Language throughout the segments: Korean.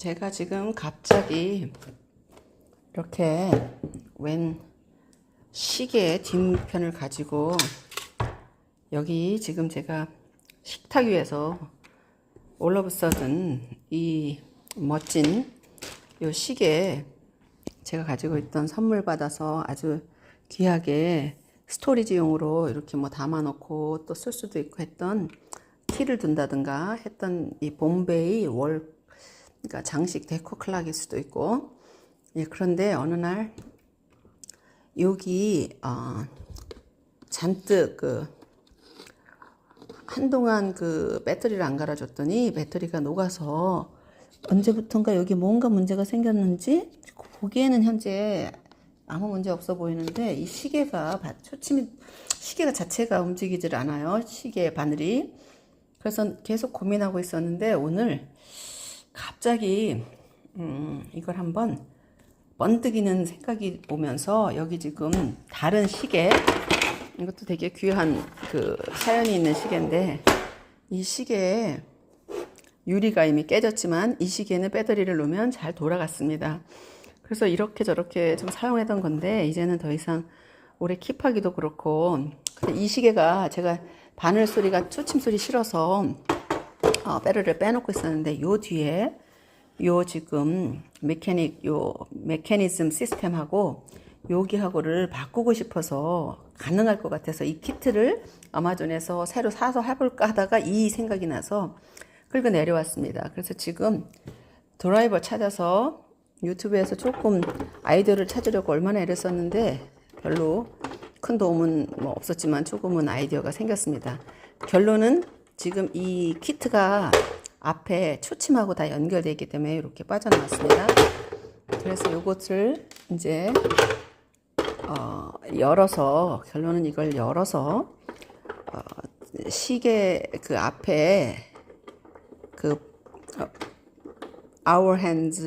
제가 지금 갑자기 이렇게 웬 시계 뒷편을 가지고 여기 지금 제가 식탁 위에서 올러브 서든 이 멋진 요 시계 제가 가지고 있던 선물 받아서 아주 귀하게 스토리지용으로 이렇게 뭐 담아놓고 또 쓸 수도 있고 했던 티를 둔다든가 했던 이 봄베이 월 그러니까 장식 데코 클락일 수도 있고. 예 그런데 어느 날 여기 어, 잔뜩 그 한동안 그 배터리를 안 갈아줬더니 배터리가 녹아서 언제부턴가 여기 뭔가 문제가 생겼는지 보기에는 현재 아무 문제 없어 보이는데 이 시계가 바- 초침이 시계가 자체가 움직이질 않아요 시계 바늘이. 그래서 계속 고민하고 있었는데 오늘 갑자기 음, 이걸 한번 번뜩이는 생각이 오면서 여기 지금 다른 시계 이것도 되게 귀한 그 사연이 있는 시계인데 이 시계에 유리가 이미 깨졌지만 이 시계는 배터리를 놓으면 잘 돌아갔습니다. 그래서 이렇게 저렇게 좀 사용하던 건데 이제는 더 이상 오래 킵하기도 그렇고 이 시계가 제가 바늘 소리가 초침 소리 싫어서 어, 배터리를 빼놓고 있었는데 요 뒤에 요 지금 메케닉 요 메커니즘 시스템하고 여기하고를 바꾸고 싶어서 가능할 것 같아서 이 키트를 아마존에서 새로 사서 해볼까 하다가 이 생각이 나서 그리고 내려왔습니다. 그래서 지금 드라이버 찾아서 유튜브에서 조금 아이디어를 찾으려고 얼마나 애를 썼는데 별로 큰 도움은 뭐 없었지만 조금은 아이디어가 생겼습니다. 결론은 지금 이 키트가 앞에 초침하고 다 연결되어 있기 때문에 이렇게 빠져나왔습니다. 그래서 이것을 이제 어, 열어서 결론은 이걸 열어서 어, 시계 그 앞에 그 어, our hands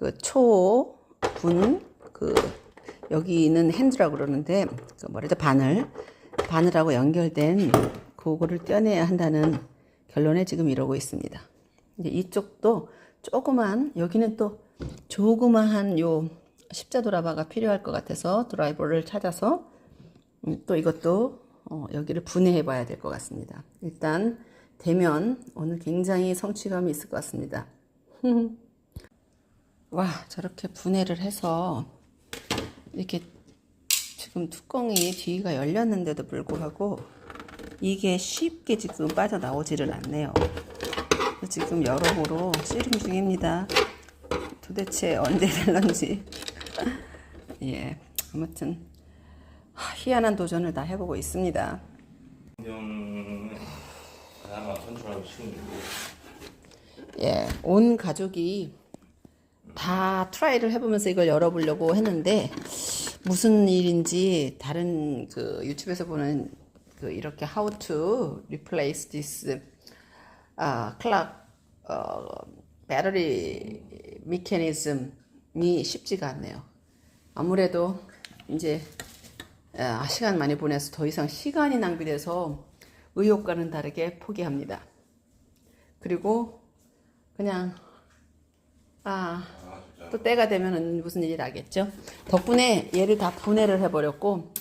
또그초분 그 여기 있는 핸드라고 그러는데 그 뭐래죠 바늘 바늘하고 연결된 그거를 떼내야 한다는 결론에 지금 이러고 있습니다. 이제 이쪽도 조그만 여기는 또 조그마한 요 십자 도라바가 필요할 것 같아서 드라이버를 찾아서 음, 또 이것도 어, 여기를 분해해 봐야 될 것 같습니다. 일단 되면 오늘 굉장히 성취감이 있을 것 같습니다. 와 저렇게 분해를 해서 이렇게 지금 뚜껑이 뒤가 열렸는데도 불구하고 이게 쉽게 지금 빠져나오지를 않네요. 지금 여러모로 씨름 중입니다. 도대체 언제 될런지. 예, 아무튼 하, 희한한 도전을 다 해보고 있습니다. 예, 온 가족이 다 트라이를 해보면서 이걸 열어보려고 했는데 무슨 일인지 다른 그 유튜브에서 보는 그 이렇게 how to replace this 아 클락 어 배터리 메커니즘이 쉽지가 않네요. 아무래도 이제 아, 시간 많이 보내서 더 이상 시간이 낭비돼서 의욕과는 다르게 포기합니다. 그리고 그냥 아, 또 때가 되면 무슨 일이 나겠죠. 덕분에 얘를 다 분해를 해버렸고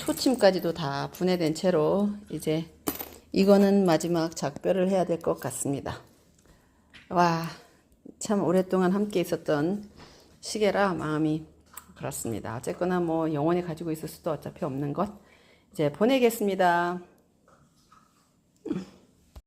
초침까지도 다 분해된 채로 이제 이거는 마지막 작별을 해야 될 것 같습니다. 와, 참 오랫동안 함께 있었던 시계라 마음이 그렇습니다. 어쨌거나 뭐 영원히 가지고 있을 수도 어차피 없는 것. 이제 보내겠습니다.